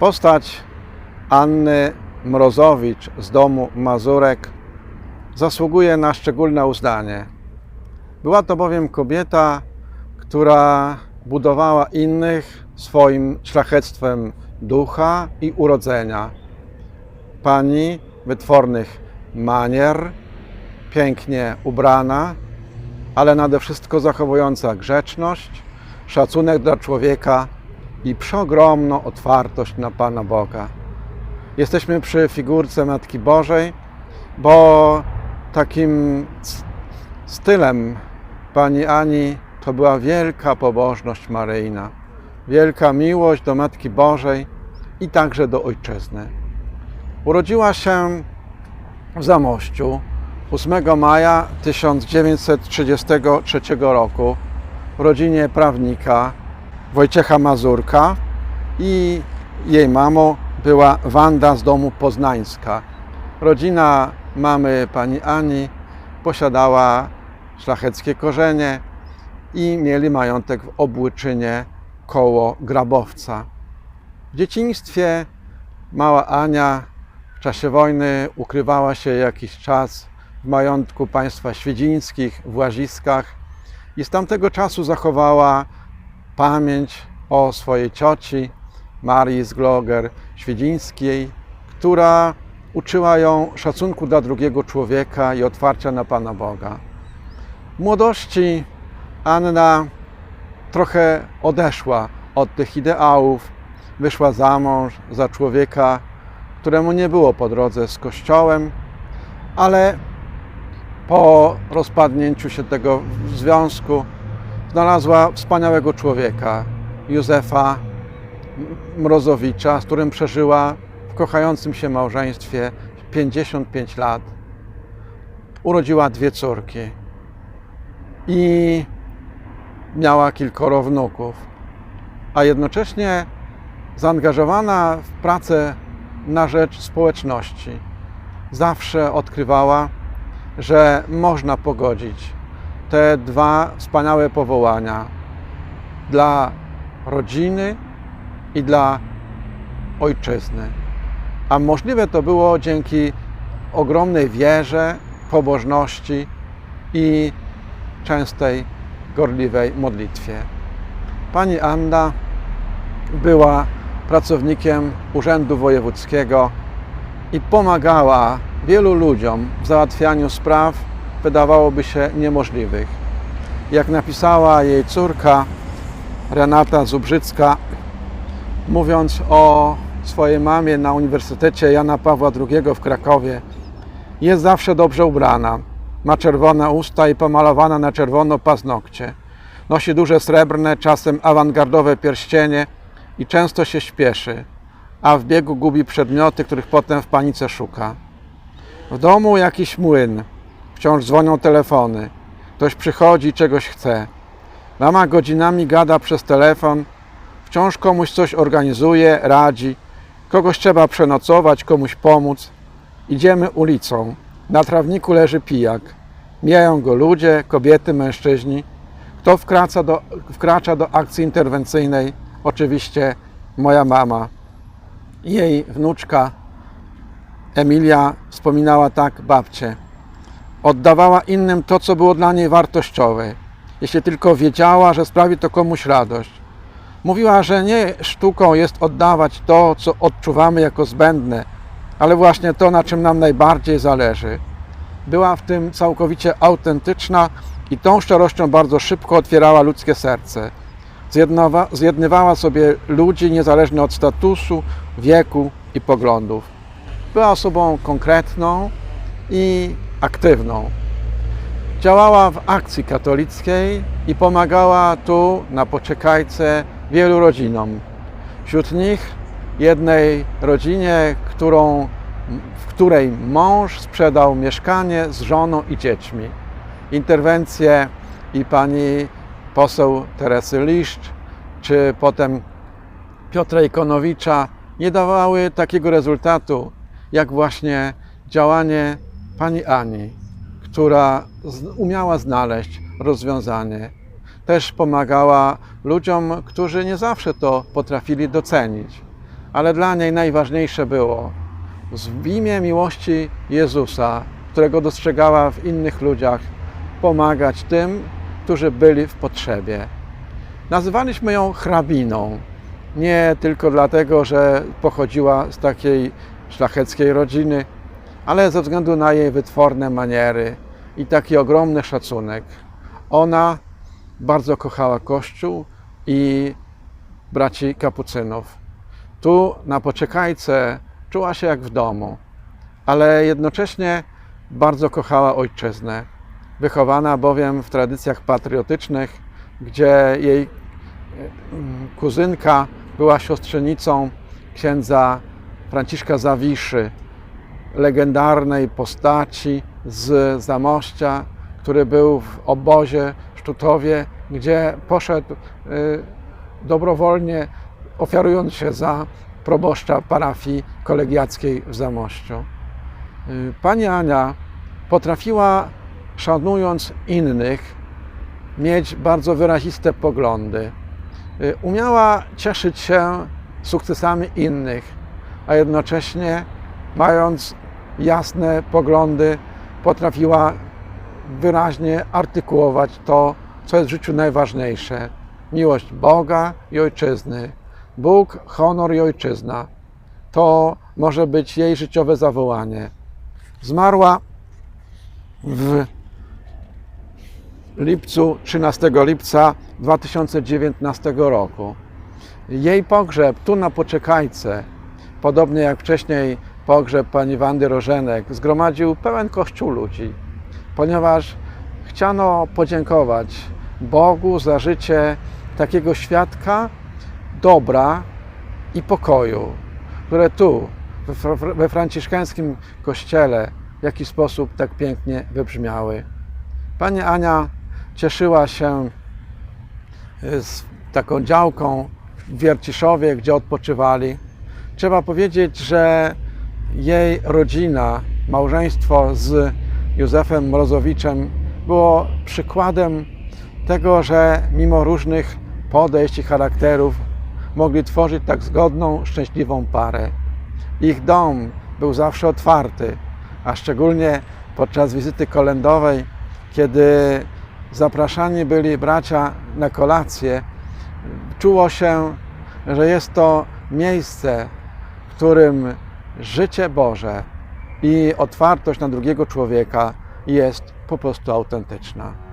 Postać Anny Mrozowicz z domu Mazurek zasługuje na szczególne uznanie. Była to bowiem kobieta, która budowała innych swoim szlachectwem ducha i urodzenia. Pani wytwornych manier, pięknie ubrana, ale nade wszystko zachowująca grzeczność, szacunek dla człowieka i przeogromną otwartość na Pana Boga. Jesteśmy przy figurce Matki Bożej, bo takim stylem Pani Ani to była wielka pobożność maryjna, wielka miłość do Matki Bożej i także do Ojczyzny. Urodziła się w Zamościu 8 maja 1933 roku w rodzinie prawnika Wojciecha Mazurka i jej mamą była Wanda z domu Poznańska. Rodzina mamy pani Ani posiadała szlacheckie korzenie i mieli majątek w Obłyczynie koło Grabowca. W dzieciństwie mała Ania w czasie wojny ukrywała się jakiś czas w majątku państwa świdzińskich w Łaziskach i z tamtego czasu zachowała pamięć o swojej cioci Marii z Gloger Świdzińskiej, która uczyła ją szacunku dla drugiego człowieka i otwarcia na Pana Boga. W młodości Anna trochę odeszła od tych ideałów, wyszła za mąż za człowieka, któremu nie było po drodze z Kościołem, ale po rozpadnięciu się tego związku znalazła wspaniałego człowieka, Józefa Mrozowicza, z którym przeżyła w kochającym się małżeństwie 55 lat. Urodziła dwie córki i miała kilkoro wnuków, a jednocześnie zaangażowana w pracę na rzecz społeczności. Zawsze odkrywała, że można pogodzić te dwa wspaniałe powołania dla rodziny i dla ojczyzny. A możliwe to było dzięki ogromnej wierze, pobożności i częstej, gorliwej modlitwie. Pani Anna była pracownikiem Urzędu Wojewódzkiego i pomagała wielu ludziom w załatwianiu spraw, wydawałoby się niemożliwych. Jak napisała jej córka Renata Zubrzycka, mówiąc o swojej mamie na Uniwersytecie Jana Pawła II w Krakowie, jest zawsze dobrze ubrana. Ma czerwone usta i pomalowana na czerwono paznokcie. Nosi duże srebrne, czasem awangardowe pierścienie i często się śpieszy, a w biegu gubi przedmioty, których potem w panice szuka. W domu jakiś młyn, wciąż dzwonią telefony. Ktoś przychodzi, czegoś chce. Mama godzinami gada przez telefon, wciąż komuś coś organizuje, radzi. Kogoś trzeba przenocować, komuś pomóc. Idziemy ulicą. Na trawniku leży pijak. Mijają go ludzie, kobiety, mężczyźni. Kto wkracza do, wkracza do akcji interwencyjnej? Oczywiście moja mama. Jej wnuczka Emilia wspominała tak babcię. Oddawała innym to, co było dla niej wartościowe, jeśli tylko wiedziała, że sprawi to komuś radość. Mówiła, że nie sztuką jest oddawać to, co odczuwamy jako zbędne, ale właśnie to, na czym nam najbardziej zależy. Była w tym całkowicie autentyczna i tą szczerością bardzo szybko otwierała ludzkie serce. Zjednywała sobie ludzi niezależnie od statusu, wieku i poglądów. Była osobą konkretną i aktywną. Działała w akcji katolickiej i pomagała tu na Pociekajce wielu rodzinom. Wśród nich jednej rodzinie, którą, w której mąż sprzedał mieszkanie z żoną i dziećmi. Interwencje i pani poseł Teresy Liszcz, czy potem Piotra Ikonowicza nie dawały takiego rezultatu, jak właśnie działanie pani Ani, która umiała znaleźć rozwiązanie. Też pomagała ludziom, którzy nie zawsze to potrafili docenić. ale dla niej najważniejsze było w imię miłości Jezusa, którego dostrzegała w innych ludziach, pomagać tym, którzy byli w potrzebie. Nazywaliśmy ją hrabiną. Nie tylko dlatego, że pochodziła z takiej szlacheckiej rodziny, ale ze względu na jej wytworne maniery i taki ogromny szacunek. Ona bardzo kochała Kościół i braci kapucynów. Tu na poczekajce czuła się jak w domu, ale jednocześnie bardzo kochała ojczyznę. Wychowana bowiem w tradycjach patriotycznych, gdzie jej mm, kuzynka była siostrzenicą księdza Franciszka Zawiszy, legendarnej postaci z Zamościa, który był w obozie w Sztutowie, gdzie poszedł y, dobrowolnie, ofiarując się za proboszcza parafii kolegiackiej w Zamościu. Y, Pani Ania potrafiła, szanując innych, mieć bardzo wyraziste poglądy. Y, Umiała cieszyć się sukcesami innych, a jednocześnie, mając jasne poglądy, potrafiła wyraźnie artykułować to, co jest w życiu najważniejsze: miłość Boga i ojczyzny. Bóg, honor i ojczyzna. To może być jej życiowe zawołanie. Zmarła w lipcu, 13 lipca 2019 roku. Jej pogrzeb tu na Poczekajce, podobnie jak wcześniej pogrzeb pani Wandy Rożenek, zgromadził pełen kościół ludzi, ponieważ chciano podziękować Bogu za życie takiego świadka dobra i pokoju, które tu, we, franciszkańskim kościele, w jakiś sposób tak pięknie wybrzmiały. Pani Ania cieszyła się z taką działką w Wierciszowie, gdzie odpoczywali. Trzeba powiedzieć, że jej rodzina, małżeństwo z Józefem Mrozowiczem było przykładem tego, że mimo różnych podejść i charakterów mogli tworzyć tak zgodną, szczęśliwą parę. Ich dom był zawsze otwarty, a szczególnie podczas wizyty kolędowej, kiedy zapraszani byli bracia na kolację, czuło się, że jest to miejsce, w którym życie Boże i otwartość na drugiego człowieka jest po prostu autentyczna.